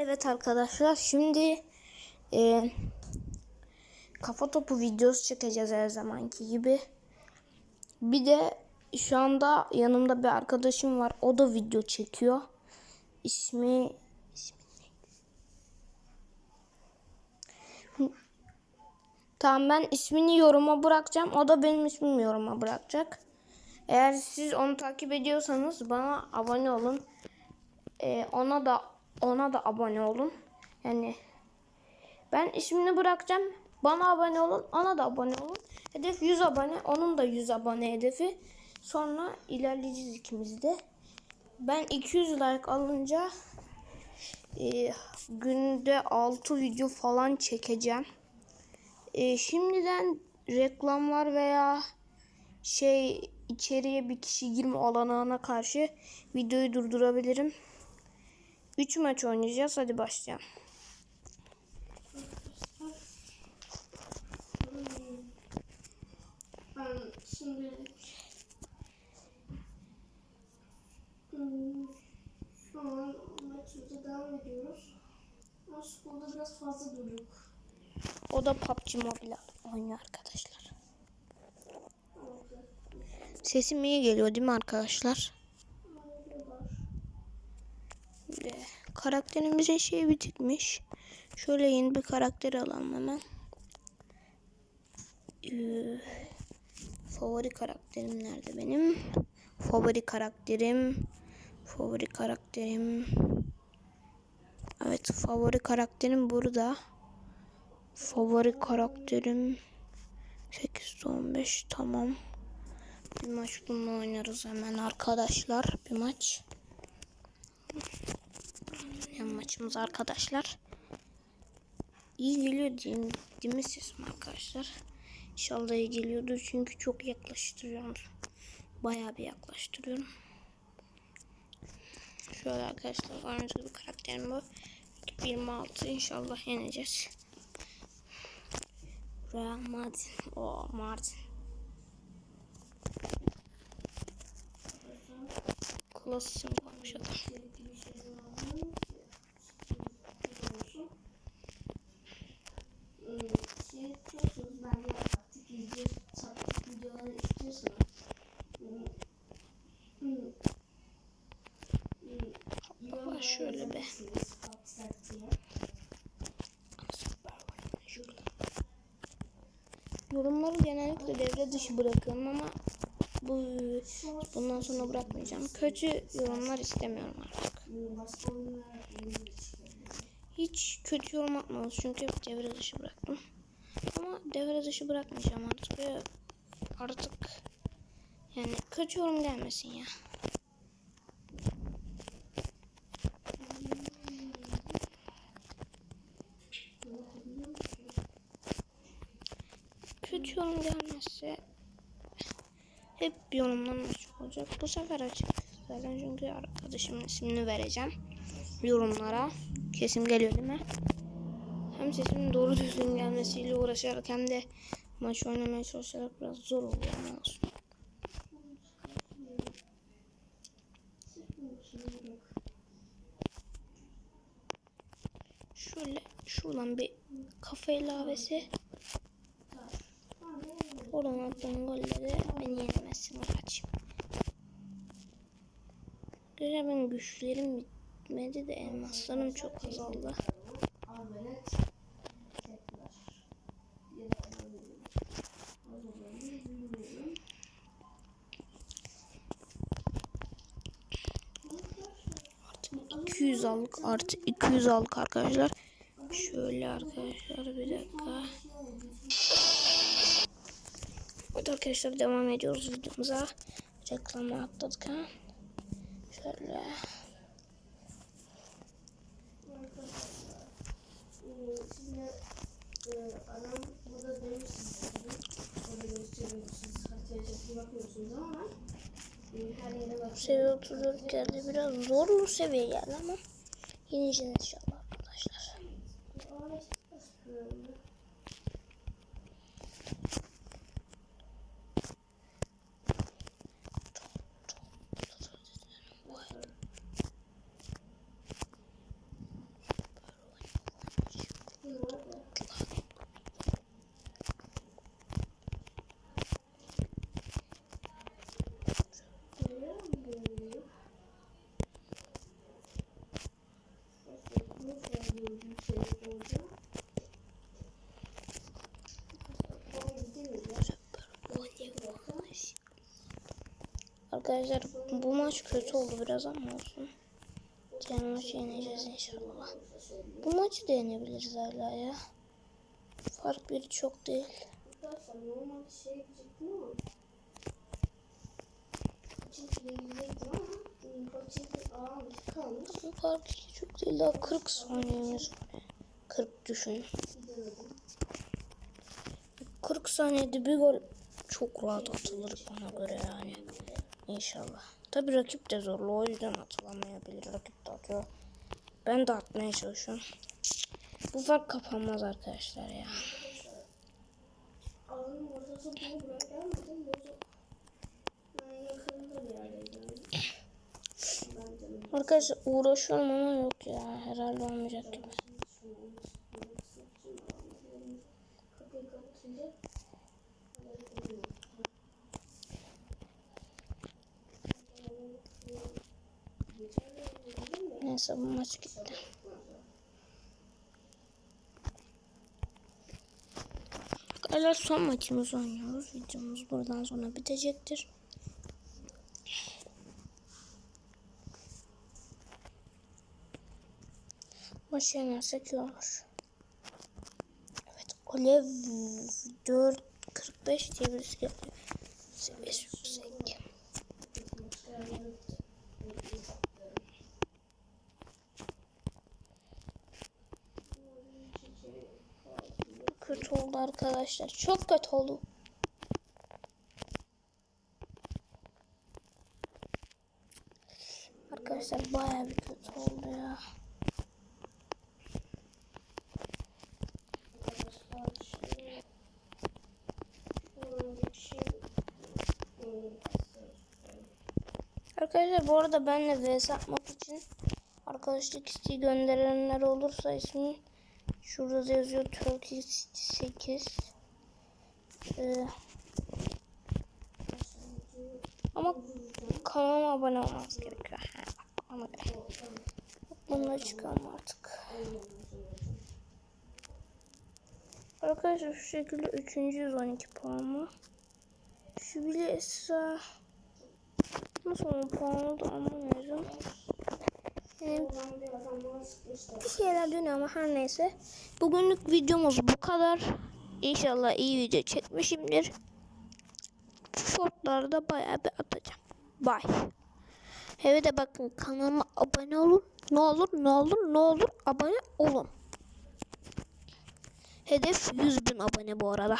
Evet arkadaşlar şimdi e, kafa topu videosu çekeceğiz her zamanki gibi. Bir de şu anda yanımda bir arkadaşım var. O da video çekiyor. İsmi, ismi? Tamam ben ismini yoruma bırakacağım. O da benim ismimi yoruma bırakacak. Eğer siz onu takip ediyorsanız bana abone olun. Ee, ona da ona da abone olun. Yani ben ismini bırakacağım. Bana abone olun. Ona da abone olun. Hedef 100 abone. Onun da 100 abone hedefi. Sonra ilerleyeceğiz ikimiz de. Ben 200 like alınca e, günde 6 video falan çekeceğim. E, şimdiden reklamlar veya şey içeriye bir kişi girme olanağına karşı videoyu durdurabilirim. 3 maç oynayacağız. Hadi başlayalım. Şimdi şu an maçımıza devam ediyoruz. Ama biraz fazla durduk. O da PUBG Mobile oynuyor arkadaşlar. Sesim iyi geliyor değil mi arkadaşlar? Ve karakterimize şey bitikmiş. Şöyle yeni bir karakter alalım hemen. Ee, favori karakterim nerede benim? Favori karakterim. Favori karakterim. Evet favori karakterim burada. Favori karakterim 8 15 tamam. Bir maç bununla oynarız hemen arkadaşlar. Bir maç. Yan maçımız arkadaşlar. İyi geliyor diyeyim, değil mi sesim arkadaşlar? İnşallah iyi geliyordur çünkü çok yaklaştırıyorum. Bayağı bir yaklaştırıyorum. Şöyle arkadaşlar gördüğünüz gibi karakterim bu. 26 inşallah yeneceğiz. Real Madrid. O Martin. Kolosseum koymuş adam. Yorumlara şöyle be. Yorumları genellikle devre dışı bırakıyorum ama bu bundan sonra bırakmayacağım. Kötü yorumlar istemiyorum artık. Hiç kötü yorum atmaz çünkü devre dışı bıraktım. Ama devre dışı bırakmayacağım artık artık yani kötü yorum gelmesin ya. Kötü yorum gelmezse hep yorumdan açık olacak. Bu sefer açık. Zaten çünkü arkadaşımın ismini vereceğim yorumlara. Kesim geliyor değil mi? Hem sesimin doğru düzgün gelmesiyle uğraşarak hem de maç oynamaya çalışarak biraz zor oluyor ama olsun. Şöyle şuradan bir kafa ilavesi. Oradan attığım golle de beni yenemezsin kaçayım. Güzel benim güçlerim bitmedi de elmaslarım çok azaldı. Arbelet tekrar. Ya da bilmiyorum. Artı 200 aldık. Artı 200 aldık arkadaşlar. Şöyle arkadaşlar bir dakika. Evet arkadaşlar devam ediyoruz videomuza. Reklamı atladık ha. Şöyle. Seviye 34 geldi. Biraz zorlu seviye geldi ama yeneceğiz inşallah arkadaşlar. Oraya bakıyorum. büyük şey olacak. Tamam gidelim ya. Arkadaşlar bu maç kötü oldu biraz ama olsun. Diğer maçı yeneceğiz inşallah. Bu maçı da yenebiliriz hala ya. Fark biri çok değil. Arkadaşlar Bu fark çok değil daha 40 saniyemiz var. 40 düşün. Gidemedim. 40 saniyede bir gol çok rahat atılır bana göre yani. İnşallah. Tabi rakip de zorlu o yüzden atılamayabilir. Rakip de atıyor. Ben de atmaya çalışıyorum. Bu fark kapanmaz arkadaşlar ya. Arkadaşlar uğraşıyorum ama yok ya. Herhalde olmayacak gibi. Neyse bu maç gitti. Arkadaşlar son maçımızı oynuyoruz. Videomuz buradan sonra bitecektir. Maçı yenersek iyi olur. Evet. Olev 4.45 diye birisi geliyor. Seviyesi yüksek. Kötü oldu arkadaşlar. Çok kötü oldu. Arkadaşlar bayağı bir kötü oldu ya. Arkadaşlar bu arada benle vs atmak için arkadaşlık isteği gönderenler olursa ismi şurada da yazıyor Turkey City 8 Ee, ama kanalıma abone olmanız gerekiyor. Ha, göre. Bununla çıkalım artık. Arkadaşlar şu şekilde 312 puanı. Şu bile Esra nasıl 10 puanı da anlamıyorum. Yani bir şeyler dönüyor ama her neyse. Bugünlük videomuz bu kadar. İnşallah iyi video çekmişimdir. Shortlarda bayağı bir atacağım. Bye. Evet de bakın kanalıma abone olun. Ne olur ne olur ne olur abone olun. Hedef 100 bin abone bu arada.